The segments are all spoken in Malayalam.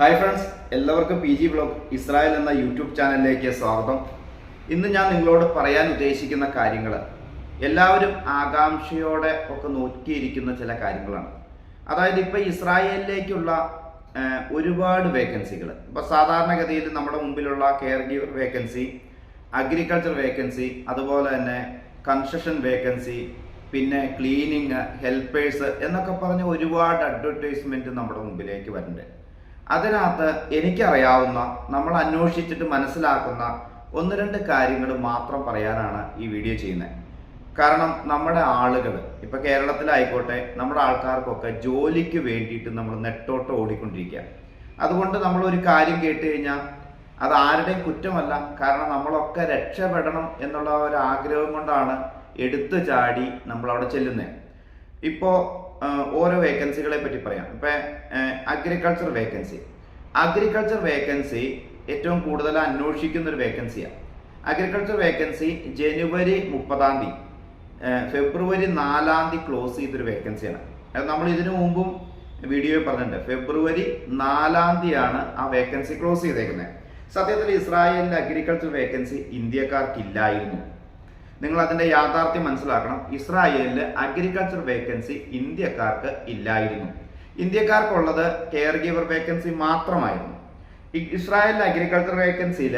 ഹായ് ഫ്രണ്ട്സ് എല്ലാവർക്കും പി ജി ബ്ലോഗ് ഇസ്രായേൽ എന്ന യൂട്യൂബ് ചാനലിലേക്ക് സ്വാഗതം. ഇന്ന് ഞാൻ നിങ്ങളോട് പറയാൻ ഉദ്ദേശിക്കുന്ന കാര്യങ്ങൾ എല്ലാവരും ആകാംക്ഷയോടെ ഒക്കെ നോക്കിയിരിക്കുന്ന ചില കാര്യങ്ങളാണ്. അതായത് ഇപ്പോൾ ഇസ്രായേലിലേക്കുള്ള ഒരുപാട് വേക്കൻസികൾ ഇപ്പോൾ സാധാരണഗതിയിൽ നമ്മുടെ മുമ്പിലുള്ള care giver vacancy agriculture vacancy അതുപോലെ തന്നെ കൺസ്ട്രക്ഷൻ വേക്കൻസി പിന്നെ ക്ലീനിങ് ഹെൽപ്പേഴ്സ് എന്നൊക്കെ പറഞ്ഞ് ഒരുപാട് അഡ്വർടൈസ്മെന്റ് നമ്മുടെ മുമ്പിലേക്ക് വരുന്നുണ്ട്. അതിനകത്ത് എനിക്കറിയാവുന്ന നമ്മൾ അന്വേഷിച്ചിട്ട് മനസ്സിലാക്കുന്ന ഒന്ന് രണ്ട് കാര്യങ്ങൾ മാത്രം പറയാനാണ് ഈ വീഡിയോ ചെയ്യുന്നത്. കാരണം നമ്മുടെ ആളുകൾ ഇപ്പൊ കേരളത്തിലായിക്കോട്ടെ നമ്മുടെ ആൾക്കാർക്കൊക്കെ ജോലിക്ക് വേണ്ടിയിട്ട് നമ്മൾ നെട്ടോട്ട് ഓടിക്കൊണ്ടിരിക്കുക. അതുകൊണ്ട് നമ്മൾ ഒരു കാര്യം കേട്ട് കഴിഞ്ഞാൽ അത് ആരുടെയും കുറ്റമല്ല. കാരണം നമ്മളൊക്കെ രക്ഷപ്പെടണം എന്നുള്ള ഒരു ആഗ്രഹം കൊണ്ടാണ് എടുത്തു ചാടി നമ്മൾ അവിടെ ചെല്ലുന്നത്. ഇപ്പോൾ ഓരോ വേക്കൻസികളെ പറ്റി പറയാം. ഇപ്പം അഗ്രികൾച്ചർ വേക്കൻസി അഗ്രികൾച്ചർ വേക്കൻസി ഏറ്റവും കൂടുതൽ അന്വേഷിക്കുന്ന ഒരു വേക്കൻസിയാണ് അഗ്രികൾച്ചർ വേക്കൻസി ജനുവരി മുപ്പതാം തീയതി ഫെബ്രുവരി നാലാം തീയതി ക്ലോസ് ചെയ്തൊരു വേക്കൻസിയാണ് നമ്മൾ ഇതിനു മുമ്പും വീഡിയോയിൽ പറഞ്ഞിട്ടുണ്ട്. ഫെബ്രുവരി നാലാം തീയതിയാണ് ആ വേക്കൻസി ക്ലോസ് ചെയ്തേക്കുന്നത്. സത്യത്തിൽ ഇസ്രായേലിന്റെ അഗ്രികൾച്ചർ വേക്കൻസി ഇന്ത്യക്കാർക്കില്ലായിരുന്നു. നിങ്ങൾ അതിന്റെ യാഥാർത്ഥ്യം മനസ്സിലാക്കണം. ഇസ്രായേലിൽ അഗ്രികൾച്ചർ വേക്കൻസി ഇന്ത്യക്കാർക്ക് ഇല്ലായിരുന്നു. ഇന്ത്യക്കാർക്കുള്ളത് കെയർ ഗീവർ വേക്കൻസി മാത്രമായിരുന്നു ഇസ്രായേലിലെ അഗ്രികൾച്ചർ വേക്കൻസിയിൽ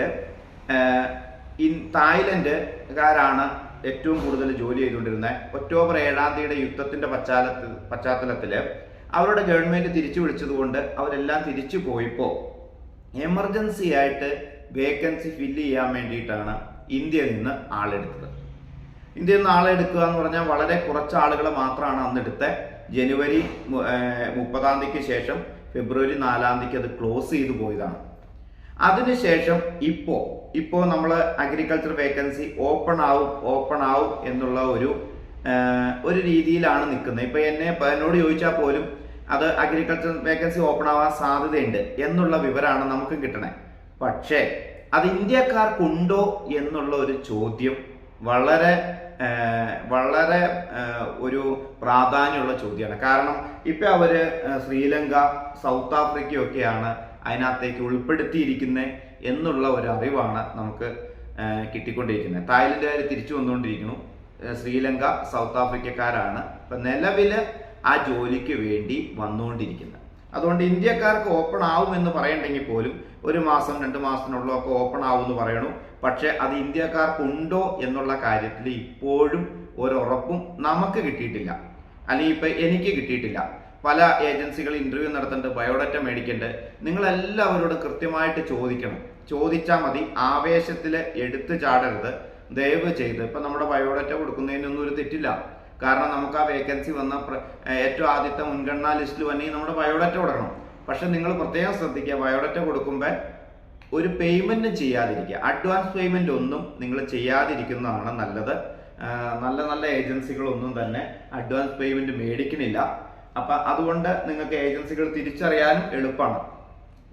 തായ്ലൻഡുകാരാണ് ഏറ്റവും കൂടുതൽ ജോലി ചെയ്തുകൊണ്ടിരുന്നത്. ഒക്ടോബർ ഏഴാം തീയതിയുടെ യുദ്ധത്തിന്റെ പശ്ചാത്തലത്തിൽ പശ്ചാത്തലത്തിൽ അവരുടെ ഗവൺമെന്റ് തിരിച്ചു വിളിച്ചതുകൊണ്ട് അവരെല്ലാം തിരിച്ചു പോയപ്പോൾ എമർജൻസി ആയിട്ട് വേക്കൻസി ഫില്ല് ചെയ്യാൻ വേണ്ടിയിട്ടാണ് ഇന്ത്യയിൽ നിന്ന് ആളെടുത്തത്. ഇന്ത്യയിൽ നിന്ന് ആളെ എടുക്കുക എന്ന് പറഞ്ഞാൽ വളരെ കുറച്ച് ആളുകൾ മാത്രമാണ് അന്ന് എടുത്ത. ജനുവരി മുപ്പതാം തീയതിക്ക് ശേഷം ഫെബ്രുവരി നാലാം തീയതിക്ക് അത് ക്ലോസ് ചെയ്തു പോയതാണ്. അതിനുശേഷം ഇപ്പോൾ ഇപ്പോൾ നമ്മൾ അഗ്രികൾച്ചർ വേക്കൻസി ഓപ്പൺ ആവും ഓപ്പൺ ആവും എന്നുള്ള ഒരു ഒരു രീതിയിലാണ് നിൽക്കുന്നത്. ഇപ്പോൾ എന്നെ എന്നോട് ചോദിച്ചാൽ പോലും അത് അഗ്രികൾച്ചർ വേക്കൻസി ഓപ്പൺ ആവാൻ സാധ്യതയുണ്ട് എന്നുള്ള വിവരമാണ് നമുക്ക് കിട്ടണേ. പക്ഷേ അത് ഇന്ത്യക്കാർക്കുണ്ടോ എന്നുള്ള ഒരു ചോദ്യം വളരെ വളരെ ഒരു പ്രാധാന്യമുള്ള ചോദ്യമാണ്. കാരണം ഇപ്പം അവർ ശ്രീലങ്ക സൗത്ത് ആഫ്രിക്കയൊക്കെയാണ് അതിനകത്തേക്ക് ഉൾപ്പെടുത്തിയിരിക്കുന്നത് എന്നുള്ള ഒരു അറിവാണ് നമുക്ക് കിട്ടിക്കൊണ്ടിരിക്കുന്നത്. തായ്ലൻഡുകാർ തിരിച്ചു വന്നുകൊണ്ടിരിക്കുന്നു ശ്രീലങ്ക സൗത്ത് ആഫ്രിക്കക്കാരാണ്. ഇപ്പം നിലവിൽ ആ ജോലിക്ക് വേണ്ടി വന്നുകൊണ്ടിരിക്കുന്നത് അതുകൊണ്ട് ഇന്ത്യക്കാർക്ക് ഓപ്പൺ ആവും എന്ന് പറയണ്ടെങ്കിൽ പോലും ഒരു മാസം രണ്ട് മാസത്തിനുള്ളതൊക്കെ ഓപ്പൺ ആവും എന്ന് പറയണു. പക്ഷെ അത് ഇന്ത്യക്കാർക്കുണ്ടോ എന്നുള്ള കാര്യത്തിൽ ഇപ്പോഴും ഒരുറപ്പും നമുക്ക് കിട്ടിയിട്ടില്ല. അല്ലെങ്കിൽ ഇപ്പം എനിക്ക് കിട്ടിയിട്ടില്ല. പല ഏജൻസികൾ ഇന്റർവ്യൂ നടത്തേണ്ടത് ബയോഡാറ്റ മേടിക്കേണ്ടത് നിങ്ങൾ എല്ലാവരോടും കൃത്യമായിട്ട് ചോദിക്കണം. ചോദിച്ചാൽ മതി ആവേശത്തിൽ എടുത്തു ചാടരുത്. ദയവ് ചെയ്ത് ഇപ്പം നമ്മുടെ ബയോഡാറ്റ കൊടുക്കുന്നതിനൊന്നും ഒരു തെറ്റില്ല. കാരണം നമുക്ക് ആ വേക്കൻസി വന്ന ഏറ്റവും ആദ്യത്തെ മുൻഗണനാ ലിസ്റ്റിൽ വന്നെങ്കിൽ നമ്മുടെ ബയോഡാറ്റ കൊടുക്കണം. പക്ഷെ നിങ്ങൾ പ്രത്യേകം ശ്രദ്ധിക്കുക ബയോഡാറ്റ കൊടുക്കുമ്പോൾ ഒരു പേയ്മെന്റ് ചെയ്യാതിരിക്കുക. അഡ്വാൻസ് പേയ്മെന്റ് ഒന്നും നിങ്ങൾ ചെയ്യാതിരിക്കുന്നതാണ് നല്ലത്. നല്ല നല്ല ഏജൻസികളൊന്നും തന്നെ അഡ്വാൻസ് പേയ്മെന്റ് മേടിക്കുന്നില്ല. അപ്പൊ അതുകൊണ്ട് നിങ്ങൾക്ക് ഏജൻസികൾ തിരിച്ചറിയാനും എളുപ്പമാണ്.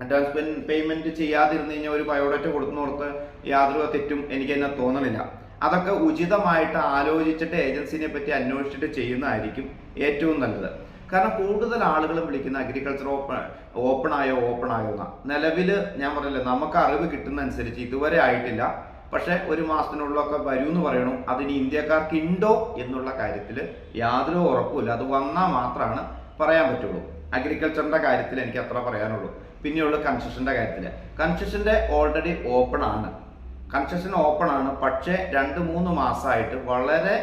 അഡ്വാൻസ് പേയ്മെന്റ് ചെയ്യാതിരുന്നു കഴിഞ്ഞാൽ ഒരു ബയോഡേറ്റ കൊടുക്കുന്നോർത്ത് യാതൊരു തെറ്റും എനിക്ക് തന്നെ തോന്നണില്ല. അതൊക്കെ ഉചിതമായിട്ട് ആലോചിച്ചിട്ട് ഏജൻസിനെ പറ്റി അന്വേഷിച്ചിട്ട് ചെയ്യുന്നതായിരിക്കും ഏറ്റവും നല്ലത്. കാരണം കൂടുതൽ ആളുകളും വിളിക്കുന്ന അഗ്രികൾച്ചർ ഓപ്പൺ ഓപ്പൺ ആയോ ഓപ്പൺ ആയോ എന്നാണ് നിലവിൽ ഞാൻ പറഞ്ഞില്ലേ നമുക്ക് അറിവ് കിട്ടുന്ന അനുസരിച്ച് ഇതുവരെ ആയിട്ടില്ല. പക്ഷെ ഒരു മാസത്തിനുള്ളൊക്കെ വരൂ എന്ന് പറയണു. അതിന് ഇന്ത്യക്കാർക്ക് ഉണ്ടോ എന്നുള്ള കാര്യത്തിൽ യാതൊരു ഉറപ്പുമില്ല. അത് വന്നാൽ മാത്രമാണ് പറയാൻ പറ്റുള്ളൂ. അഗ്രികൾച്ചറിന്റെ കാര്യത്തിൽ എനിക്ക് അത്ര പറയാനുള്ളൂ. പിന്നെയുള്ള കൺസ്ട്രക്ഷന്റെ കാര്യത്തിൽ കൺസ്ട്രക്ഷന്റെ ഓൾറെഡി ഓപ്പൺ ആണ്. കൺസ്ട്രക്ഷൻ ഓപ്പൺ ആണ്. പക്ഷേ രണ്ട് മൂന്ന് മാസമായിട്ട് വളരെ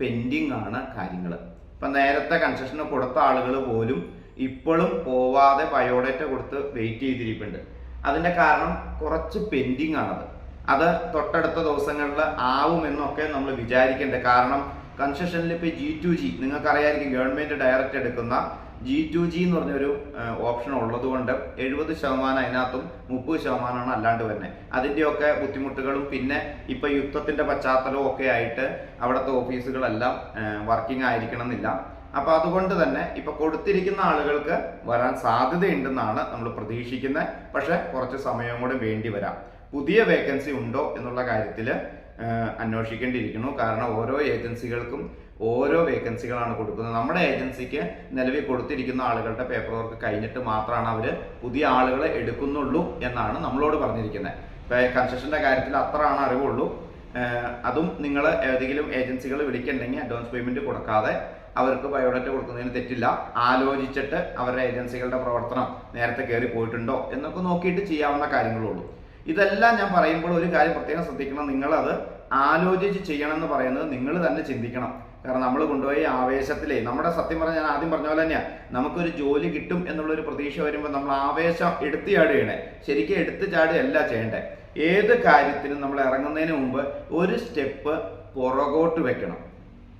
പെൻഡിങ് ആണ് കാര്യങ്ങൾ ഇപ്പൊ നേരത്തെ കൺസെഷന് കൊടുത്ത ആളുകൾ പോലും ഇപ്പോഴും പോവാതെ ബയോഡേറ്റ കൊടുത്ത് വെയിറ്റ് ചെയ്തിരിപ്പുണ്ട്. അതിന്റെ കാരണം കുറച്ച് പെൻഡിങ് ആണത്. അത് തൊട്ടടുത്ത ദിവസങ്ങളിൽ ആവുമെന്നൊക്കെ നമ്മൾ വിചാരിക്കേണ്ടത് കാരണം കൺസെഷനിൽ ഇപ്പോൾ ജി ടു ജി നിങ്ങൾക്കറിയായിരിക്കും ഗവൺമെന്റ് ഡയറക്റ്റ് എടുക്കുന്ന ജി ടു ജി എന്ന് പറഞ്ഞൊരു ഓപ്ഷൻ ഉള്ളത് കൊണ്ട് എഴുപത് ശതമാനം അതിനകത്തും മുപ്പത് ശതമാനമാണ് അല്ലാണ്ട് തന്നെ അതിന്റെയൊക്കെ ബുദ്ധിമുട്ടുകളും പിന്നെ ഇപ്പൊ യുദ്ധത്തിന്റെ പശ്ചാത്തലവും ഒക്കെ ആയിട്ട് അവിടുത്തെ ഓഫീസുകളെല്ലാം വർക്കിംഗ് ആയിരിക്കണം എന്നില്ല അപ്പൊ അതുകൊണ്ട് തന്നെ ഇപ്പൊ കൊടുത്തിരിക്കുന്ന ആളുകൾക്ക് വരാൻ സാധ്യതയുണ്ടെന്നാണ് നമ്മൾ പ്രതീക്ഷിക്കുന്നത്. പക്ഷെ കുറച്ച് സമയം കൂടെ വേണ്ടി വരാം. പുതിയ വേക്കൻസി ഉണ്ടോ എന്നുള്ള കാര്യത്തിൽ അന്വേഷിക്കേണ്ടിയിരിക്കുന്നു. കാരണം ഓരോ ഏജൻസികൾക്കും ഓരോ വേക്കൻസികളാണ് കൊടുക്കുന്നത്. നമ്മുടെ ഏജൻസിക്ക് നിലവിൽ കൊടുത്തിരിക്കുന്ന ആളുകളുടെ പേപ്പർ വർക്ക് കഴിഞ്ഞിട്ട് മാത്രമാണ് അവർ പുതിയ ആളുകളെ എടുക്കുന്നുള്ളൂ എന്നാണ് നമ്മളോട് പറഞ്ഞിരിക്കുന്നത്. ഇപ്പോൾ കൺസ്ട്രക്ഷന്റെ കാര്യത്തിൽ അത്രയാണ് അറിവുള്ളൂ. അതും നിങ്ങൾ ഏതെങ്കിലും ഏജൻസികൾ വിളിക്കണ്ടെങ്കിൽ അഡ്വാൻസ് പേയ്മെന്റ് കൊടുക്കാതെ അവർക്ക് ബയോഡാറ്റ കൊടുക്കുന്നതിന് തെറ്റില്ല. ആലോചിച്ചിട്ട് അവരുടെ ഏജൻസികളുടെ പ്രവർത്തനം നേരത്തെ കയറി പോയിട്ടുണ്ടോ എന്നൊക്കെ നോക്കിയിട്ട് ചെയ്യാവുന്ന കാര്യങ്ങളുള്ളൂ. ഇതെല്ലാം ഞാൻ പറയുമ്പോൾ ഒരു കാര്യം പ്രത്യേകം ശ്രദ്ധിക്കണം. നിങ്ങളത് ആലോചിച്ച് ചെയ്യണം എന്ന് പറയുന്നത് നിങ്ങൾ തന്നെ ചിന്തിക്കണം. കാരണം നമ്മൾ കൊണ്ടുപോയി ആവേശത്തിലേ. നമ്മുടെ സത്യം പറഞ്ഞാൽ ഞാൻ ആദ്യം പറഞ്ഞ പോലെ തന്നെയാണ് നമുക്കൊരു ജോലി കിട്ടും എന്നുള്ളൊരു പ്രതീക്ഷ വരുമ്പോൾ നമ്മൾ ആവേശം എടുത്തു ചാടുകയാണ് ശരിക്കും എടുത്തു ചാടുകയല്ല ചെയ്യേണ്ടത് ഏത് കാര്യത്തിനും നമ്മൾ ഇറങ്ങുന്നതിന് മുമ്പ് ഒരു സ്റ്റെപ്പ് പുറകോട്ട് വെക്കണം.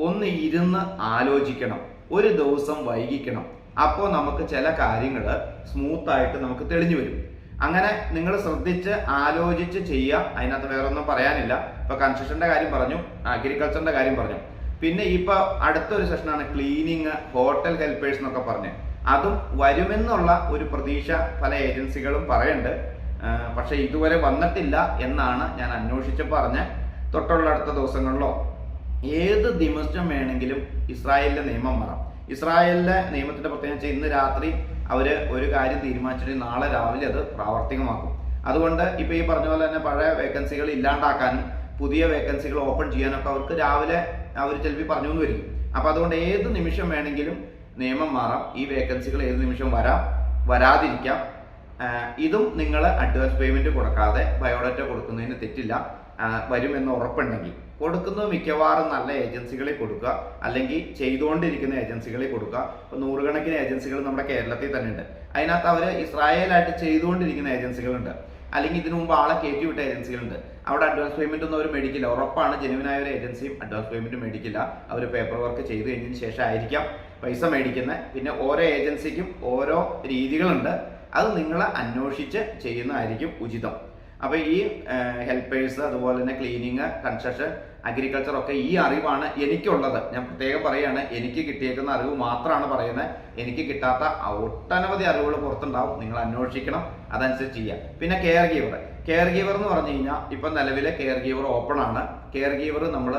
ഒന്ന് ഇരുന്ന് ആലോചിക്കണം. ഒരു ദിവസം വൈകിക്കണം. അപ്പോൾ നമുക്ക് ചില കാര്യങ്ങൾ സ്മൂത്തായിട്ട് നമുക്ക് തെളിഞ്ഞു വരും. അങ്ങനെ നിങ്ങൾ ശ്രദ്ധിച്ച് ആലോചിച്ച് ചെയ്യുക. അതിനകത്ത് വേറൊന്നും പറയാനില്ല. ഇപ്പൊ കൺസ്ട്രക്ഷന്റെ കാര്യം പറഞ്ഞു അഗ്രികൾച്ചറിന്റെ കാര്യം പറഞ്ഞു. പിന്നെ ഇപ്പൊ അടുത്തൊരു സെഷനാണ് ക്ലീനിങ് ഹോട്ടൽ ഹെൽപ്പേഴ്സ് എന്നൊക്കെ പറഞ്ഞ്. അതും വരുമെന്നുള്ള ഒരു പ്രതീക്ഷ പല ഏജൻസികളും പറയുന്നുണ്ട് പക്ഷെ ഇതുവരെ വന്നിട്ടില്ല എന്നാണ് ഞാൻ അന്വേഷിച്ച് പറഞ്ഞ തൊട്ടുള്ള അടുത്ത ദിവസങ്ങളിലോ ഏത് നിമിഷം വേണമെങ്കിലും ഇസ്രായേലിന്റെ നിയമം മാറാം. ഇസ്രായേലിലെ നിയമത്തിന്റെ പ്രത്യേകിച്ച് ഇന്ന് രാത്രി അവർ ഒരു കാര്യം തീരുമാനിച്ചിട്ട് നാളെ രാവിലെ അത് പ്രാവർത്തികമാക്കും. അതുകൊണ്ട് ഇപ്പൊ ഈ പറഞ്ഞ പോലെ തന്നെ പഴയ വേക്കൻസികൾ ഇല്ലാണ്ടാക്കാനും പുതിയ വേക്കൻസികൾ ഓപ്പൺ ചെയ്യാനൊക്കെ അവർക്ക് രാവിലെ അവർ ചിലപ്പോൾ പറഞ്ഞു എന്ന് വരും അപ്പോൾ അതുകൊണ്ട് ഏത് നിമിഷം വേണമെങ്കിലും നിയമം മാറാം. ഈ വേക്കൻസികൾ ഏത് നിമിഷം വരാം വരാതിരിക്കാം. ഇതും നിങ്ങൾ അഡ്വാൻസ് പേയ്മെന്റ് കൊടുക്കാതെ ബയോഡാറ്റ കൊടുക്കുന്നതിന് തെറ്റില്ല. വരുമെന്ന് ഉറപ്പുണ്ടെങ്കിൽ. കൊടുക്കുന്നത് മിക്കവാറും നല്ല ഏജൻസികളിൽ കൊടുക്കുക. അല്ലെങ്കിൽ ചെയ്തുകൊണ്ടിരിക്കുന്ന ഏജൻസികളിൽ കൊടുക്കുക. ഇപ്പൊ നൂറുകണക്കിന് ഏജൻസികൾ നമ്മുടെ കേരളത്തിൽ തന്നെ ഉണ്ട് അതിനകത്ത് അവർ ഇസ്രായേലായിട്ട് ചെയ്തുകൊണ്ടിരിക്കുന്ന ഏജൻസികളുണ്ട്. അല്ലെങ്കിൽ ഇതിനു മുമ്പ് ആളെ കയറ്റി വിട്ട ഏജൻസികളുണ്ട്. അവിടെ അഡ്വാൻസ് പേയ്മെന്റ് ഒന്നും അവർ മേടിക്കില്ല. ഉറപ്പാണ് ജെനുവിനായ ഒരു ഏജൻസിയും അഡ്വാൻസ് പേയ്മെന്റ് മേടിക്കില്ല. അവർ പേപ്പർ വർക്ക് ചെയ്ത് കഴിഞ്ഞതിന് ശേഷം ആയിരിക്കാം പൈസ മേടിക്കുന്നത് പിന്നെ ഓരോ ഏജൻസിക്കും ഓരോ രീതികളുണ്ട്. അത് നിങ്ങൾ അന്വേഷിച്ച് ചെയ്യുന്നതായിരിക്കും ഉചിതം. അപ്പൊ ഈ ഹെൽപ്പേഴ്സ് അതുപോലെ തന്നെ ക്ലീനിങ് കൺസ്ട്രക്ഷൻ അഗ്രികൾച്ചർ ഒക്കെ ഈ അറിവാണ് എനിക്കുള്ളത്. ഞാൻ പ്രത്യേകം പറയുകയാണ് എനിക്ക് കിട്ടിയേക്കുന്ന അറിവ് മാത്രമാണ് പറയുന്നത്. എനിക്ക് കിട്ടാത്ത ഒട്ടനവധി അറിവുകൾ പുറത്തുണ്ടാവും. നിങ്ങൾ അന്വേഷിക്കണം അതനുസരിച്ച് ചെയ്യാം. പിന്നെ കെയർ ഗീവർ കെയർ ഗീവർ എന്ന് പറഞ്ഞു കഴിഞ്ഞാൽ ഇപ്പൊ നിലവിലെ കെയർ ഗീവർ ഓപ്പൺ ആണ്. കെയർ ഗീവർ നമ്മൾ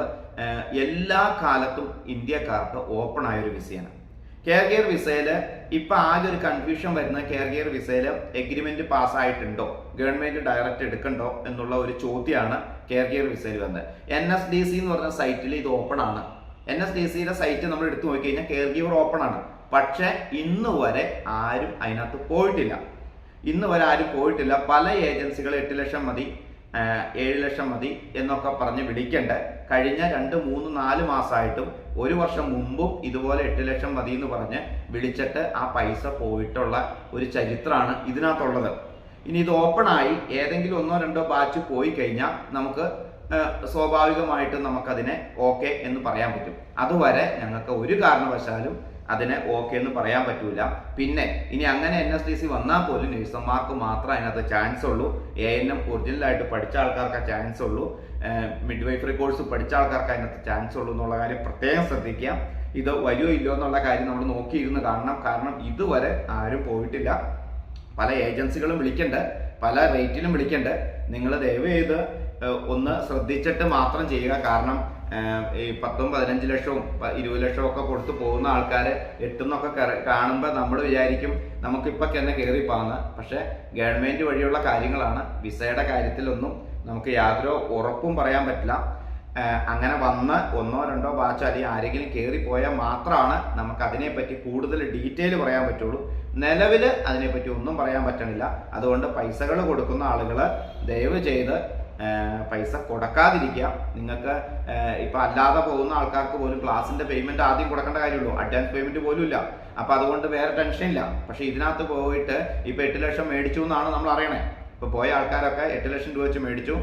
എല്ലാ കാലത്തും ഇന്ത്യക്കാർക്ക് ഓപ്പൺ ആയ ഒരു വിസയാണ് കെയർ ഗിയർ വിസയിൽ ഇപ്പൊ ആകെ ഒരു കൺഫ്യൂഷൻ വരുന്ന കെയർ ഗിയർ വിസയിൽ എഗ്രിമെന്റ് പാസ്സായിട്ടുണ്ടോ ഗവൺമെന്റ് ഡയറക്റ്റ് എടുക്കണ്ടോ? എന്നുള്ള ഒരു ചോദ്യമാണ് കെയർ ഗിയർ വിസയിൽ വന്നത് എൻ എസ് ഡി സി എന്ന് പറഞ്ഞ സൈറ്റിൽ ഇത് ഓപ്പൺ ആണ്. എൻ എസ് ഡി സിയുടെ സൈറ്റ് നമ്മൾ എടുത്തു നോക്കിക്കഴിഞ്ഞാൽ കെയർ ഗിവർ ഓപ്പൺ ആണ്. പക്ഷെ ഇന്ന് വരെ ആരും അതിനകത്ത് പോയിട്ടില്ല. ഇന്ന് വരെ ആരും പോയിട്ടില്ല. പല ഏജൻസികൾ എട്ട് ലക്ഷം മതി ഏഴ് ലക്ഷം മതി എന്നൊക്കെ പറഞ്ഞ് വിളിക്കണ്ട. കഴിഞ്ഞ രണ്ട് മൂന്ന് നാല് മാസമായിട്ടും ഒരു വർഷം മുമ്പും ഇതുപോലെ എട്ട് ലക്ഷം മതി എന്ന് പറഞ്ഞ് വിളിച്ചിട്ട് ആ പൈസ പോയിട്ടുള്ള ഒരു ചരിത്രമാണ് ഇതിനകത്തുള്ളത്. ഇനി ഇത് ഓപ്പണായി ഏതെങ്കിലും ഒന്നോ രണ്ടോ ബാച്ച് പോയി കഴിഞ്ഞാൽ നമുക്ക് സ്വാഭാവികമായിട്ട് സ്വാഭാവികമായിട്ടും നമുക്കതിനെ ഓക്കെ എന്ന് പറയാൻ പറ്റും. അതുവരെ ഞങ്ങൾക്ക് ഒരു കാരണവശാലും അതിനെ ഓക്കെ എന്ന് പറയാൻ പറ്റൂല. പിന്നെ ഇനി അങ്ങനെ എൻ എസ് ഡി സി വന്നാൽ പോലും നഴ്സന്മാർക്ക് മാത്രമേ അതിനകത്ത് ചാൻസ് ഉള്ളൂ. എ എൻ എം ഒറിജിനലായിട്ട് പഠിച്ച ആൾക്കാർക്ക് ചാൻസ് ഉള്ളൂ. മിഡ് വൈഫറി കോഴ്സ് പഠിച്ച ആൾക്കാർക്ക് അതിനകത്ത് ചാൻസ് ഉള്ളൂ എന്നുള്ള കാര്യം പ്രത്യേകം ശ്രദ്ധിക്കുക. ഇത് വരുമോ ഇല്ലയോ എന്നുള്ള കാര്യം നമ്മൾ നോക്കിയിരുന്ന് കാണണം. കാരണം ഇതുവരെ ആരും പോയിട്ടില്ല. പല ഏജൻസികളും വിളിക്കണ്ട്. പല റേറ്റിലും വിളിക്കണ്ട്. നിങ്ങൾ ദയവ് ചെയ്ത് ഒന്ന് ശ്രദ്ധിച്ചിട്ട് മാത്രം ചെയ്യുക. കാരണം ഈ പത്തും പതിനഞ്ച് ലക്ഷവും ഇരുപത് ലക്ഷവും ഒക്കെ കൊടുത്തു പോകുന്ന ആൾക്കാർ എത്തുന്നൊക്കെ കാണുമ്പോൾ നമ്മൾ വിചാരിക്കും നമുക്കിപ്പോൾ തന്നെ കയറിപ്പോന്ന് പക്ഷേ ഗവൺമെന്റ് വഴിയുള്ള കാര്യങ്ങളാണ്. വിസയുടെ കാര്യത്തിലൊന്നും നമുക്ക് യാതൊരു ഉറപ്പും പറയാൻ പറ്റില്ല. അങ്ങനെ വന്ന് ഒന്നോ രണ്ടോ ബാച്ച് അല്ലെങ്കിൽ ആരെങ്കിലും പോയാൽ മാത്രമാണ് നമുക്ക് അതിനെപ്പറ്റി കൂടുതൽ ഡീറ്റെയിൽ പറയാൻ പറ്റുള്ളൂ. നിലവിൽ അതിനെപ്പറ്റി ഒന്നും പറയാൻ പറ്റണില്ല. അതുകൊണ്ട് പൈസകൾ കൊടുക്കുന്ന ആളുകൾ ദയവ് ചെയ്ത് പൈസ കൊടുക്കാതിരിക്കുക. നിങ്ങൾക്ക് ഇപ്പം അല്ലാതെ പോകുന്ന ആൾക്കാർക്ക് പോലും ക്ലാസ്സിന്റെ പേയ്മെന്റ് ആദ്യം കൊടുക്കേണ്ട കാര്യമുള്ളൂ. അഡ്വാൻസ് പേയ്മെന്റ് പോലും ഇല്ല. അപ്പോൾ അതുകൊണ്ട് വേറെ ടെൻഷൻ ഇല്ല. പക്ഷേ ഇതിനകത്ത് പോയിട്ട് ഇപ്പൊ എട്ട് ലക്ഷം മേടിച്ചു എന്നാണ് നമ്മൾ അറിയണേ. ഇപ്പൊ പോയ ആൾക്കാരൊക്കെ എട്ട് ലക്ഷം രൂപ വെച്ച് മേടിച്ചു.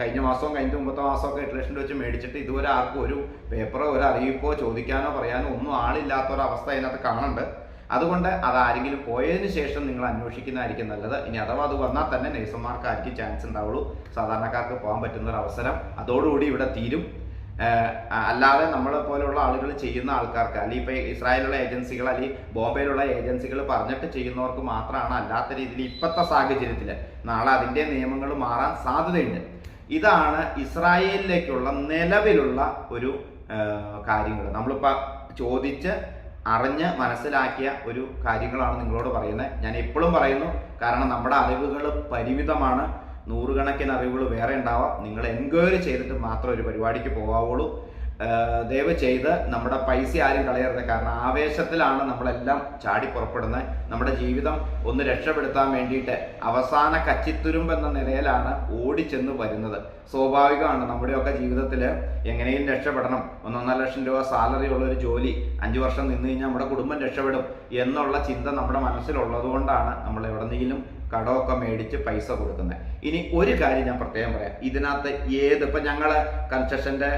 കഴിഞ്ഞ മാസവും കഴിഞ്ഞ മുമ്പത്തെ മാസമൊക്കെ എട്ട് ലക്ഷം രൂപ വെച്ച് മേടിച്ചിട്ട് ഇതുവരെ ആർക്കും ഒരു പേപ്പറോ ഒരു അറിയിപ്പോ ചോദിക്കാനോ പറയാനോ ഒന്നും ആളില്ലാത്ത ഒരു അവസ്ഥ അതിനകത്ത് കാണുന്നുണ്ട്. അതുകൊണ്ട് അത് ആരെങ്കിലും പോയതിന് ശേഷം നിങ്ങൾ അന്വേഷിക്കുന്നതായിരിക്കും നല്ലത്. ഇനി അഥവാ അത് വന്നാൽ തന്നെ നഴ്സുമാർക്കായിരിക്കും ചാൻസ് ഉണ്ടാവുള്ളൂ. സാധാരണക്കാർക്ക് പോകാൻ പറ്റുന്ന ഒരു അവസരം അതോടുകൂടി ഇവിടെ തീരും. അല്ലാതെ നമ്മളെ പോലെയുള്ള ആളുകൾ ചെയ്യുന്ന ആൾക്കാർക്ക് അല്ലെങ്കിൽ ഇപ്പൊ ഇസ്രായേലുള്ള ഏജൻസികൾ അല്ലെങ്കിൽ ബോംബെയിലുള്ള ഏജൻസികൾ പറഞ്ഞിട്ട് ചെയ്യുന്നവർക്ക് മാത്രമാണ് അല്ലാത്ത രീതിയിൽ ഇപ്പോഴത്തെ സാഹചര്യത്തിൽ നാളെ അതിന്റെ നിയമങ്ങൾ മാറാൻ സാധ്യതയുണ്ട്. ഇതാണ് ഇസ്രായേലിലേക്കുള്ള നിലവിലുള്ള ഒരു കാര്യങ്ങൾ. നമ്മളിപ്പോൾ ചോദിച്ച് അറിഞ്ഞ് മനസ്സിലാക്കിയ ഒരു കാര്യങ്ങളാണ് നിങ്ങളോട് പറയുന്നത്. ഞാൻ എപ്പോഴും പറയുന്നു കാരണം നമ്മുടെ അറിവുകൾ പരിമിതമാണ്. നൂറുകണക്കിന് അറിവുകൾ വേറെ ഉണ്ടാവാം. നിങ്ങൾ എൻക്വയറി ചെയ്തിട്ട് മാത്രം ഒരു പരിപാടിക്ക് പോകാവുള്ളൂ ദയവ് ചെയ്ത് നമ്മുടെ പൈസ ആരും കളയരുത്. കാരണം ആവേശത്തിലാണ് നമ്മളെല്ലാം ചാടി പുറപ്പെടുന്നത്. നമ്മുടെ ജീവിതം ഒന്ന് രക്ഷപ്പെടുത്താൻ വേണ്ടിയിട്ട് അവസാന കച്ചിത്തുരുമ്പ് എന്ന നിലയിലാണ് ഓടിച്ചെന്ന് വരുന്നത്. സ്വാഭാവികമാണ് നമ്മുടെയൊക്കെ ജീവിതത്തിൽ എങ്ങനെയും രക്ഷപ്പെടണം. ഒന്നൊന്നര ലക്ഷം രൂപ സാലറി ഉള്ള ഒരു ജോലി അഞ്ചു വർഷം നിന്ന് കഴിഞ്ഞാൽ നമ്മുടെ കുടുംബം രക്ഷപ്പെടും എന്നുള്ള ചിന്ത നമ്മുടെ മനസ്സിലുള്ളത് കൊണ്ടാണ് നമ്മൾ എവിടെന്നെങ്കിലും കടമൊക്കെ മേടിച്ച് പൈസ കൊടുക്കുന്നത്. ഇനി ഒരു കാര്യം ഞാൻ പ്രത്യേകം പറയാം. ഇതിനകത്ത് ഏത് ഇപ്പം ഞങ്ങൾ കൺസ്ട്രക്ഷന്റെ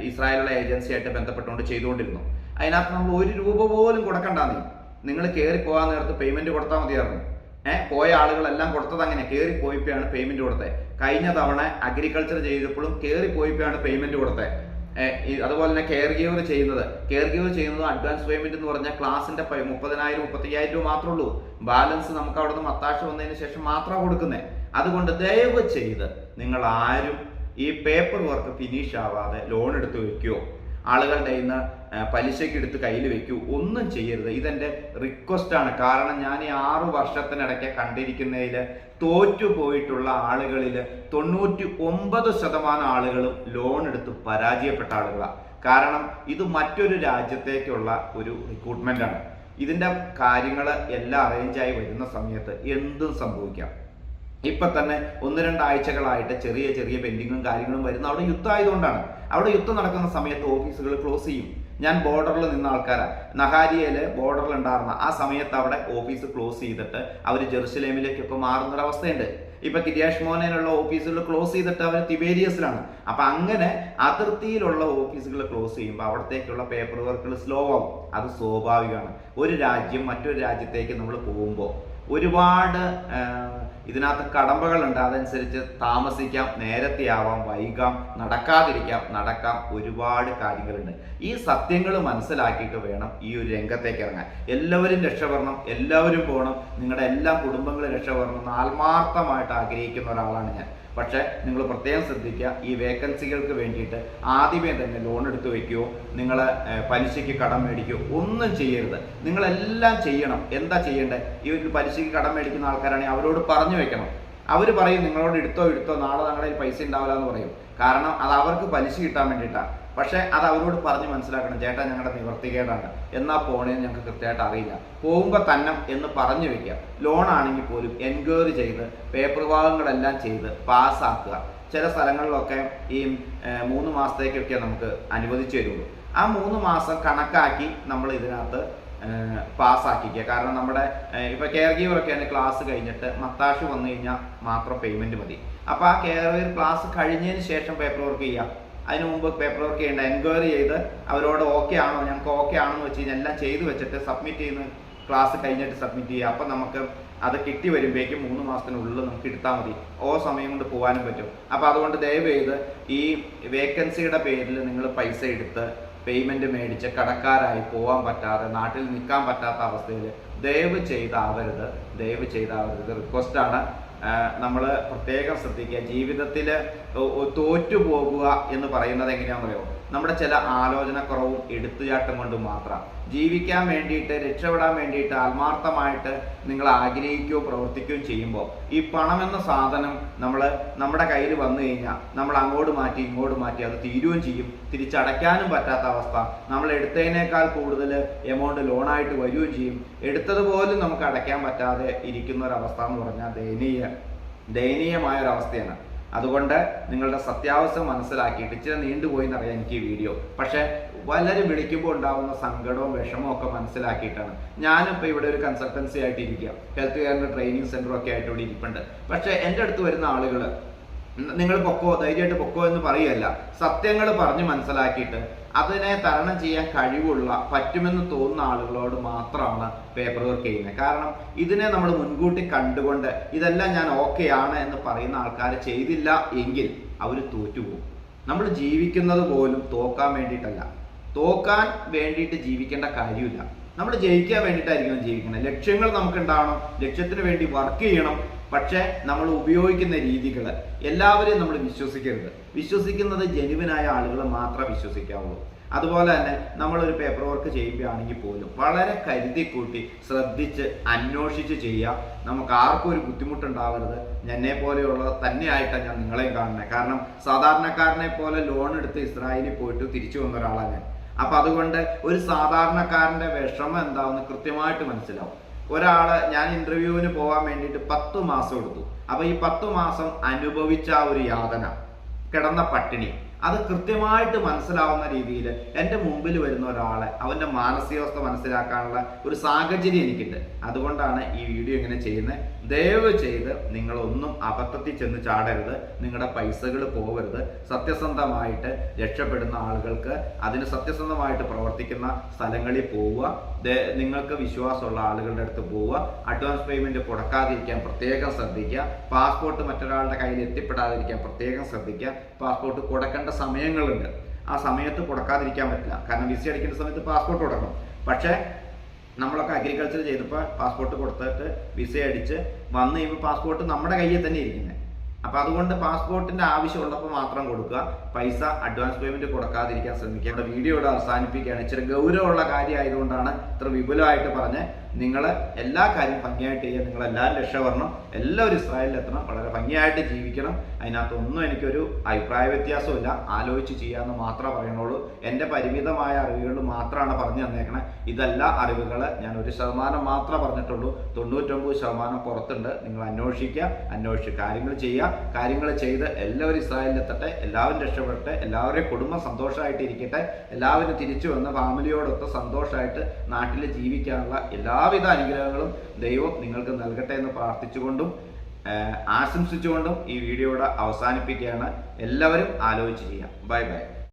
ഇസ്രായേലുള്ള ഏജൻസിയായിട്ട് ബന്ധപ്പെട്ടുകൊണ്ട് ചെയ്തുകൊണ്ടിരുന്നു. അതിനകത്ത് നമ്മൾ ഒരു രൂപ പോലും കൊടുക്കണ്ടെന്നേ. നിങ്ങൾ കയറി പോകാൻ നേരത്ത് പേയ്മെന്റ് കൊടുത്താൽ മതിയായിരുന്നു. ഏഹ് പോയ ആളുകളെല്ലാം കൊടുത്തത് അങ്ങനെ. കയറി പോയിപ്പോഴാണ് പേയ്മെന്റ് കൊടുത്തത്. കഴിഞ്ഞ തവണ അഗ്രികൾച്ചർ ചെയ്തപ്പോഴും കയറി പോയിപ്പോഴാണ് പേയ്മെന്റ് കൊടുത്തത്. അതുപോലെ തന്നെ കെയർ ഗീവർ ചെയ്യുന്നത്. കെയർ ഗീവർ ചെയ്യുന്നത് അഡ്വാൻസ് പേയ്മെന്റ് എന്ന് പറഞ്ഞാൽ ക്ലാസിന്റെ മുപ്പതിനായിരം മുപ്പത്തയ്യായിരം രൂപ മാത്രമേ ഉള്ളൂ. ബാലൻസ് നമുക്ക് അവിടുന്ന് മത്താശ് വന്നതിന് ശേഷം മാത്രമാണ് കൊടുക്കുന്നത് അതുകൊണ്ട് ദയവ് ചെയ്ത് നിങ്ങൾ ആരും ഈ പേപ്പർ വർക്ക് ഫിനിഷ് ആവാതെ ലോൺ എടുത്ത് വെക്കുകയോ ആളുകളുടെ ഇന്ന് നിന്ന് പലിശയ്ക്ക് എടുത്ത് കയ്യിൽ വെക്കൂ. ഒന്നും ചെയ്യരുത്. ഇതെന്റെ റിക്വസ്റ്റ് ആണ്. കാരണം ഞാൻ ഈ ആറു വർഷത്തിനിടയ്ക്ക് കണ്ടിരിക്കുന്നതിൽ തോറ്റു പോയിട്ടുള്ള ആളുകളിൽ തൊണ്ണൂറ്റി ഒമ്പത് ശതമാനം ആളുകളും ലോൺ എടുത്ത് പരാജയപ്പെട്ട ആളുകളാണ് കാരണം ഇത് മറ്റൊരു രാജ്യത്തേക്കുള്ള ഒരു റിക്രൂട്ട്മെന്റ് ആണ്. ഇതിന്റെ കാര്യങ്ങൾ എല്ലാം അറേഞ്ചായി വരുന്ന സമയത്ത് എന്തും സംഭവിക്കാം. ഇപ്പൊ തന്നെ ഒന്ന് രണ്ടാഴ്ചകളായിട്ട് ചെറിയ ചെറിയ പെൻഡിങ്ങും കാര്യങ്ങളും വരുന്ന അവിടെ യുദ്ധമായതുകൊണ്ടാണ് അവിടെ യുദ്ധം നടക്കുന്ന സമയത്ത് ഓഫീസുകൾ ക്ലോസ് ചെയ്യും. ഞാൻ ബോർഡറിൽ നിന്ന ആൾക്കാരാണ് നഹാരിയയിൽ ബോർഡറിൽ ഉണ്ടായിരുന്ന ആ സമയത്ത് അവിടെ ഓഫീസ് ക്ലോസ് ചെയ്തിട്ട് അവർ ജെറുസലേമിലേക്കൊക്കെ മാറുന്ന ഒരു അവസ്ഥയുണ്ട് ഇപ്പൊ കിരിയാഷ് മോനയിലുള്ള ഓഫീസുകൾ ക്ലോസ് ചെയ്തിട്ട് അവർ തിബേരിയസിലാണ്. അപ്പൊ അങ്ങനെ അതിർത്തിയിലുള്ള ഓഫീസുകൾ ക്ലോസ് ചെയ്യുമ്പോൾ അവിടത്തേക്കുള്ള പേപ്പർ വർക്കുകൾ സ്ലോ ആവും. അത് സ്വാഭാവികമാണ്. ഒരു രാജ്യം മറ്റൊരു രാജ്യത്തേക്ക് നമ്മൾ പോകുമ്പോൾ ഒരുപാട് ഇതിനകത്ത് കടമ്പകളുണ്ട്. അതനുസരിച്ച് താമസിക്കാം നേരത്തെ ആവാം വൈകാം നടക്കാതിരിക്കാം നടക്കാം. ഒരുപാട് കാര്യങ്ങളുണ്ട്. ഈ സത്യങ്ങൾ മനസ്സിലാക്കിയിട്ട് വേണം ഈ ഒരു രംഗത്തേക്ക് ഇറങ്ങാൻ. എല്ലാവരും രക്ഷപ്പെടണം എല്ലാവരും പോകണം. നിങ്ങളുടെ എല്ലാ കുടുംബങ്ങളും രക്ഷപ്പെടണം എന്ന് ആത്മാർത്ഥമായിട്ട് ആഗ്രഹിക്കുന്ന ഒരാളാണ് ഞാൻ. പക്ഷേ നിങ്ങൾ പ്രത്യേകം ശ്രദ്ധിക്കുക ഈ വേക്കൻസികൾക്ക് വേണ്ടിയിട്ട് ആദ്യമേ തന്നെ ലോൺ എടുത്ത് വയ്ക്കുകയോ നിങ്ങൾ പലിശയ്ക്ക് കടം മേടിക്കുകയോ ഒന്നും ചെയ്യരുത്. നിങ്ങളെല്ലാം ചെയ്യണം. എന്താ ചെയ്യേണ്ടത് ഈ ഒരു പലിശയ്ക്ക് കടം മേടിക്കുന്ന ആൾക്കാരാണെങ്കിൽ അവരോട് പറഞ്ഞു വെക്കണം. അവർ പറയും നിങ്ങളോട് എടുത്തോ എടുത്തോ നാളെ ഞങ്ങളുടെ പൈസ ഉണ്ടാവില്ല എന്ന് പറയും. കാരണം അത് അവർക്ക് പലിശ കിട്ടാൻ വേണ്ടിയിട്ടാണ്. പക്ഷെ അത് അവരോട് പറഞ്ഞ് മനസ്സിലാക്കണം ചേട്ടാ ഞങ്ങളുടെ നിവർത്തികേടാണ്. എന്നാ പോണേന്ന് ഞങ്ങൾക്ക് കൃത്യമായിട്ട് അറിയില്ല. പോകുമ്പോൾ തന്നെ എന്ന് പറഞ്ഞു വെക്കുക ലോൺ ആണെങ്കിൽ പോലും എൻക്വയറി ചെയ്ത് പേപ്പർ ഭാഗങ്ങളെല്ലാം ചെയ്ത് പാസ്സാക്കുക. ചില സ്ഥലങ്ങളിലൊക്കെ ഈ മൂന്ന് മാസത്തേക്കൊക്കെ നമുക്ക് അനുവദിച്ചു തരുള്ളൂ. ആ മൂന്ന് മാസം കണക്കാക്കി നമ്മൾ ഇതിനകത്ത് പാസ്സാക്കിക്കുക കാരണം നമ്മുടെ ഇപ്പോൾ ഇപ്പൊ കെയർ ഗീവറൊക്കെയാണ് ക്ലാസ് കഴിഞ്ഞിട്ട് മത്താഷ് വന്നു കഴിഞ്ഞാൽ മാത്രം പേയ്മെന്റ് മതി. അപ്പോൾ ആ കെയർ ഗീവർ ക്ലാസ് കഴിഞ്ഞതിന് ശേഷം പേപ്പർ വർക്ക് ചെയ്യാം. അതിന് മുമ്പ് പേപ്പർ വർക്ക് ചെയ്യേണ്ട എൻക്വയറി ചെയ്ത് അവരോട് ഓക്കെ ആണോ ഞങ്ങൾക്ക് ഓക്കെ ആണെന്ന് വെച്ച് കഴിഞ്ഞാൽ എല്ലാം ചെയ്തു വെച്ചിട്ട് സബ്മിറ്റ് ചെയ്യുന്ന ക്ലാസ് കഴിഞ്ഞിട്ട് സബ്മിറ്റ് ചെയ്യുക. അപ്പം നമുക്ക് അത് കിട്ടി വരുമ്പോഴേക്കും മൂന്ന് മാസത്തിനുള്ളിൽ നമുക്ക് എടുത്താൽ മതി. ഓ സമയം കൊണ്ട് പോകാനും പറ്റും. അപ്പോൾ അതുകൊണ്ട് ദയവ് ചെയ്ത് ഈ വേക്കൻസിയുടെ പേരിൽ നിങ്ങൾ പൈസ എടുത്ത് പേയ്മെന്റ് മേടിച്ച് കടക്കാരായി പോകാൻ പറ്റാതെ നാട്ടിൽ നിൽക്കാൻ പറ്റാത്ത അവസ്ഥയിൽ ദയവ് ചെയ്താവരുത് ദയവ് ചെയ്താവരുത്. റിക്വസ്റ്റാണ് നമ്മൾ പ്രത്യേകം ശ്രദ്ധിക്കുക. ജീവിതത്തിൽ തോറ്റു പോകുക എന്ന് പറയുന്നത് എങ്ങനെയാണെന്നറിയോ നമ്മുടെ ചില ആലോചനക്കുറവും എടുത്തുചാട്ടം കൊണ്ട് മാത്രം. ജീവിക്കാൻ വേണ്ടിയിട്ട് രക്ഷപ്പെടാൻ വേണ്ടിയിട്ട് ആത്മാർത്ഥമായിട്ട് നിങ്ങൾ ആഗ്രഹിക്കുകയോ പ്രവർത്തിക്കുകയോ ചെയ്യുമ്പോൾ ഈ പണം എന്ന സാധനം നമ്മൾ നമ്മുടെ കയ്യിൽ വന്നു കഴിഞ്ഞാൽ നമ്മൾ അങ്ങോട്ട് മാറ്റി ഇങ്ങോട്ട് മാറ്റി അത് തീരുകയും ചെയ്യും. തിരിച്ചടയ്ക്കാനും പറ്റാത്ത അവസ്ഥ. നമ്മൾ എടുത്തതിനേക്കാൾ കൂടുതൽ എമൗണ്ട് ലോണായിട്ട് വരികയും ചെയ്യും. എടുത്തതുപോലും നമുക്ക് അടയ്ക്കാൻ പറ്റാതെ ഇരിക്കുന്ന ഒരവസ്ഥ എന്ന് പറഞ്ഞാൽ ദയനീയ ദയനീയമായ ഒരവസ്ഥയാണ് അതുകൊണ്ട് നിങ്ങളുടെ സത്യാവസ്ഥ മനസ്സിലാക്കിയിട്ട് ഇച്ചിരി നീണ്ടുപോയി എന്നറിയാം എനിക്ക് ഈ വീഡിയോ. പക്ഷേ പലരും വിളിക്കുമ്പോൾ ഉണ്ടാകുന്ന സങ്കടവും വിഷമവും ഒക്കെ മനസ്സിലാക്കിയിട്ടാണ്. ഞാനിപ്പോൾ ഇവിടെ ഒരു കൺസൾട്ടൻസി ആയിട്ട് ഇരിക്കുക. ഹെൽത്ത് കെയറിന്റെ ട്രെയിനിങ് സെന്ററും ഒക്കെ ആയിട്ട് ഇവിടെ ഇരിപ്പുണ്ട്. പക്ഷേ എന്റെ അടുത്ത് വരുന്ന ആളുകൾ നിങ്ങൾ പൊക്കോ? ധൈര്യമായിട്ട് പൊക്കോ? എന്ന് പറയല്ല സത്യങ്ങൾ പറഞ്ഞ് മനസ്സിലാക്കിയിട്ട് അതിനെ തരണം ചെയ്യാൻ കഴിവുള്ള പറ്റുമെന്ന് തോന്നുന്ന ആളുകളോട് മാത്രമാണ് പേപ്പർ വർക്ക് ചെയ്യുന്നത്. കാരണം ഇതിനെ നമ്മൾ മുൻകൂട്ടി കണ്ടുകൊണ്ട് ഇതെല്ലാം ഞാൻ ഓക്കെ ആണ് എന്ന് പറയുന്ന ആൾക്കാർ ചെയ്തില്ല എങ്കിൽ അവർ തോറ്റുപോകും. നമ്മൾ ജീവിക്കുന്നത് പോലും തോക്കാൻ വേണ്ടിയിട്ടല്ല. തോക്കാൻ വേണ്ടിയിട്ട് ജീവിക്കേണ്ട കാര്യമില്ല. നമ്മൾ ജയിക്കാൻ വേണ്ടിയിട്ടായിരിക്കണം ജീവിക്കണം ലക്ഷ്യങ്ങൾ നമുക്ക് ഉണ്ടാവണം ലക്ഷ്യത്തിന് വേണ്ടി വർക്ക് ചെയ്യണം. പക്ഷേ നമ്മൾ ഉപയോഗിക്കുന്ന രീതികൾ എല്ലാവരെയും നമ്മൾ വിശ്വസിക്കരുത്. വിശ്വസിക്കുന്നത് ജനുവിനായ ആളുകൾ മാത്രമേ വിശ്വസിക്കാവുള്ളൂ. അതുപോലെ തന്നെ നമ്മളൊരു പേപ്പർ വർക്ക് ചെയ്യുകയാണെങ്കിൽ പോലും വളരെ കരുതി കൂട്ടി ശ്രദ്ധിച്ച് അന്വേഷിച്ച് ചെയ്യുക. നമുക്ക് ആർക്കും ഒരു ബുദ്ധിമുട്ടുണ്ടാവരുത്. എന്നെ പോലെയുള്ള തന്നെയായിട്ടാണ് ഞാൻ നിങ്ങളെയും കാണുന്നത്. കാരണം സാധാരണക്കാരനെ പോലെ ലോൺ എടുത്ത് ഇസ്രായേലിൽ പോയിട്ട് തിരിച്ചു വന്ന ഒരാളാണ് ഞാൻ. അപ്പൊ അതുകൊണ്ട് ഒരു സാധാരണക്കാരന്റെ വിഷമം എന്താണെന്ന് കൃത്യമായിട്ട് മനസ്സിലാവും. ഒരാൾ ഞാൻ ഇന്റർവ്യൂവിന് പോകാൻ വേണ്ടിയിട്ട് പത്ത് മാസം എടുത്തു. അപ്പൊ ഈ പത്ത് മാസം അനുഭവിച്ച ആ ഒരു യാതന കിടന്ന പട്ടിണി അത് കൃത്യമായിട്ട് മനസ്സിലാവുന്ന രീതിയിൽ എന്റെ മുമ്പിൽ വരുന്ന ഒരാളെ അവന്റെ മാനസികാവസ്ഥ മനസ്സിലാക്കാനുള്ള ഒരു സാഹചര്യം എനിക്കുണ്ട്. അതുകൊണ്ടാണ് ഈ വീഡിയോ ഇങ്ങനെ ചെയ്യുന്നത്. ദയവ് ചെയ്ത് നിങ്ങളൊന്നും അബദ്ധത്തിൽ ചെന്ന് ചാടരുത്. നിങ്ങളുടെ പൈസകൾ പോകരുത് സത്യസന്ധമായിട്ട് രക്ഷപ്പെടുന്ന ആളുകൾക്ക് അതിന് സത്യസന്ധമായിട്ട് പ്രവർത്തിക്കുന്ന സ്ഥലങ്ങളിൽ പോവുക. നിങ്ങൾക്ക് വിശ്വാസമുള്ള ആളുകളുടെ അടുത്ത് പോവുക. അഡ്വാൻസ് പേയ്മെന്റ് കൊടുക്കാതിരിക്കാൻ പ്രത്യേകം ശ്രദ്ധിക്കുക. പാസ്പോർട്ട് മറ്റൊരാളുടെ കയ്യിൽ എത്തിപ്പെടാതിരിക്കാൻ പ്രത്യേകം ശ്രദ്ധിക്കുക. പാസ്പോർട്ട് കൊടുക്കേണ്ട സമയങ്ങളുണ്ട്. ആ സമയത്ത് കൊടുക്കാതിരിക്കാൻ പറ്റില്ല. കാരണം വിസി അടിക്കേണ്ട സമയത്ത് പാസ്പോർട്ട് കൊടുക്കണം. പക്ഷേ നമ്മളൊക്കെ അഗ്രികൾച്ചർ ചെയ്തപ്പോൾ പാസ്പോർട്ട് കൊടുത്തിട്ട് വിസ അടിച്ച് വന്ന് കഴിയുമ്പോൾ പാസ്പോർട്ട് നമ്മുടെ കയ്യിൽ തന്നെ ഇരിക്കുന്നത് അപ്പം അതുകൊണ്ട് പാസ്പോർട്ടിന്റെ ആവശ്യമുള്ളപ്പോൾ മാത്രം കൊടുക്കുക. പൈസ അഡ്വാൻസ് പേയ്മെന്റ് കൊടുക്കാതിരിക്കാൻ ശ്രമിക്കുക. നമ്മുടെ വീഡിയോ ഇവിടെ അവസാനിപ്പിക്കുകയാണ്. ഇച്ചിരി ഗൗരവമുള്ള കാര്യമായതുകൊണ്ടാണ് ഇത്ര വിപുലമായിട്ട് പറഞ്ഞ് നിങ്ങൾ എല്ലാ കാര്യം ഭംഗിയായിട്ട് ചെയ്യുക. നിങ്ങൾ എല്ലാവരും രക്ഷപ്പെടണം. എല്ലാവരും ഇസ്രായേലിലെത്തണം വളരെ ഭംഗിയായിട്ട് ജീവിക്കണം. അതിനകത്തൊന്നും എനിക്കൊരു അഭിപ്രായ വ്യത്യാസമില്ല ആലോചിച്ച് ചെയ്യാമെന്ന് മാത്രമേ പറയണുള്ളൂ എന്റെ പരിമിതമായ അറിവുകൾ മാത്രമാണ് പറഞ്ഞു തന്നേക്കണേ. ഇതല്ല അറിവുകൾ ഞാൻ ഒരു ശതമാനം മാത്രമേ പറഞ്ഞിട്ടുള്ളൂ. തൊണ്ണൂറ്റൊമ്പത് ശതമാനം പുറത്തുണ്ട്. നിങ്ങൾ അന്വേഷിക്കുക. അന്വേഷിച്ച് കാര്യങ്ങൾ ചെയ്യുക. കാര്യങ്ങൾ ചെയ്ത് എല്ലാവരും ഇസ്രായേലിലെത്തട്ടെ എല്ലാവരും രക്ഷപ്പെടട്ടെ. എല്ലാവരുടെയും കുടുംബം സന്തോഷമായിട്ട് ഇരിക്കട്ടെ എല്ലാവരും തിരിച്ചു വന്ന് ഫാമിലിയോടൊത്ത് സന്തോഷമായിട്ട് നാട്ടിൽ ജീവിക്കാനുള്ള എല്ലാവിധ അനുഗ്രഹങ്ങളും ദൈവം നിങ്ങൾക്ക് നൽകട്ടെ എന്ന് പ്രാർത്ഥിച്ചുകൊണ്ടും ആശംസിച്ചുകൊണ്ടും ഈ വീഡിയോയുടെ അവസാനിപ്പിക്കുകയാണ്. എല്ലാവരും ആലോചിച്ച് ചെയ്യാം. Bye bye.